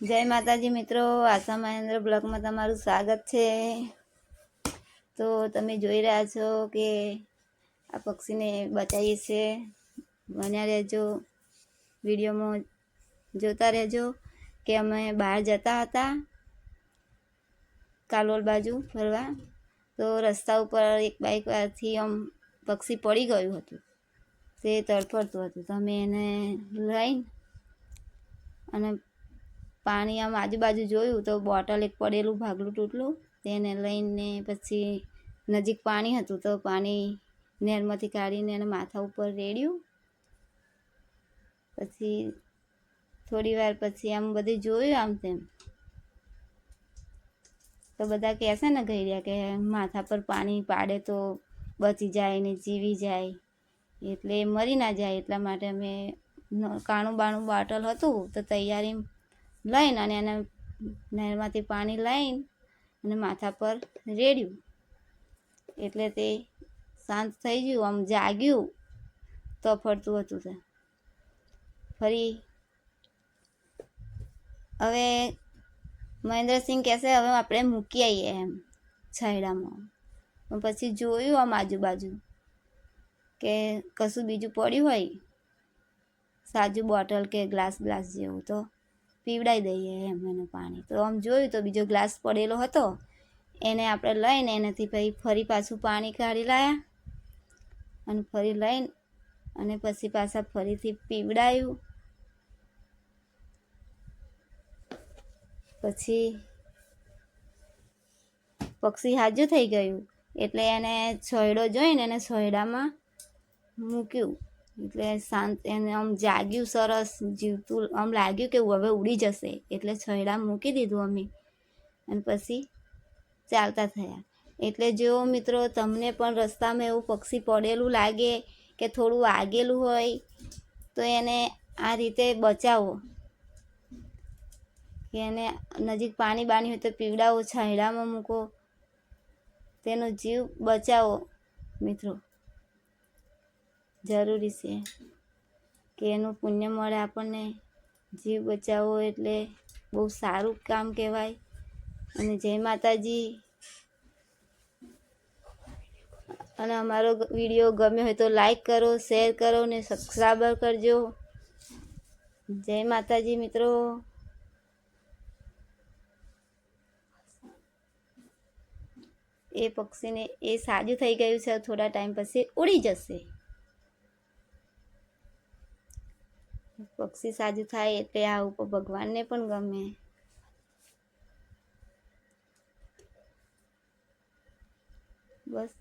જય માતાજી મિત્રો, આશા મહેન્દ્ર બ્લોગમાં તમારું સ્વાગત છે. તો તમે જોઈ રહ્યા છો કે આ પક્ષીને બચાવીએ છે બન્યા રહેજો, વિડીયોમાં જોતા રહેજો કે અમે બહાર જતા હતા, કાલોલ બાજુ ફરવા. તો રસ્તા ઉપર એક બાઇકથી આમ પક્ષી પડી ગયું હતું. તે તડફડતું હતું. તમે એને લઈને અને પાણી આમ આજુબાજુ જોયું તો બોટલ એક પડેલું, ભાગલું તૂટલું. તેને લઈને પછી નજીક પાણી હતું તો પાણી નેરમાંથી કાઢીને એને માથા ઉપર રેડ્યું. પછી થોડી વાર પછી આમ બધું જોયું આમ તેમ. તો બધા કહેશે ને ગઈર્યા કે માથા પર પાણી પાડે તો બચી જાય ને જીવી જાય. એટલે મરી ના જાય એટલા માટે અમે કાણું બાણું બોટલ હતું તો તૈયારી લઈને અને એને નહેરમાંથી પાણી લઈને અને માથા પર રેડ્યું. એટલે તે શાંત થઈ ગયું, આમ જાગ્યું તો ફરતું હતું તે. ફરી હવે મહેન્દ્રસિંહ કહેશે, હવે આપણે મૂકી આવીએ એમ છાયડામાં. પછી જોયું આમ આજુબાજુ કે કશું બીજું પડ્યું હોય, સાજુ બોટલ કે ગ્લાસ ગ્લાસ જેવું તો પીવડાવી દઈએ એમ એને પાણી. તો આમ જોયું તો બીજો ગ્લાસ પડેલો હતો. એને આપણે લઈને એનાથી પછી ફરી પાછું પાણી કાઢી લાયા અને ફરી લઈને અને પછી પાછા ફરીથી પીવડાયું. પછી પક્ષી હાજુ થઈ ગયું. એટલે એને છોયડો જોઈને એને છોયડામાં મૂક્યું. એટલે શાંત એને આમ જાગ્યું સરસ, જીવતું, આમ લાગ્યું કે હવે ઉડી જશે. એટલે છોયડા મૂકી દીધું અમે. અને પછી ચાલતા થયા. એટલે જો મિત્રો, તમને પણ રસ્તામાં એવું પક્ષી પડેલું લાગે કે થોડું આગેલું હોય, તો એને આ રીતે બચાવો. કે એને નજીક પાણી બાણી હોય તો પીવડાવો, છાંયડામાં મૂકો. તેનો જીવ બચાવો, મિત્રો. જરૂરી છે કે એનું પુણ્ય મળે આપણને. જીવ બચાવવો એટલે બહુ સારું કામ કહેવાય. અને જય માતાજી. અને અમારો વીડિયો ગમ્યો હોય તો લાઈક કરો, શેર કરો ને સબસ્ક્રાઈબર કરજો. જય માતાજી મિત્રો. એ પક્ષીને એ સાજું થઈ ગયું છે, થોડા ટાઈમ પછી ઉડી જશે. પક્ષી સાજું થાય એટલે આ ઉપર ભગવાનને પણ ગમે. બસ.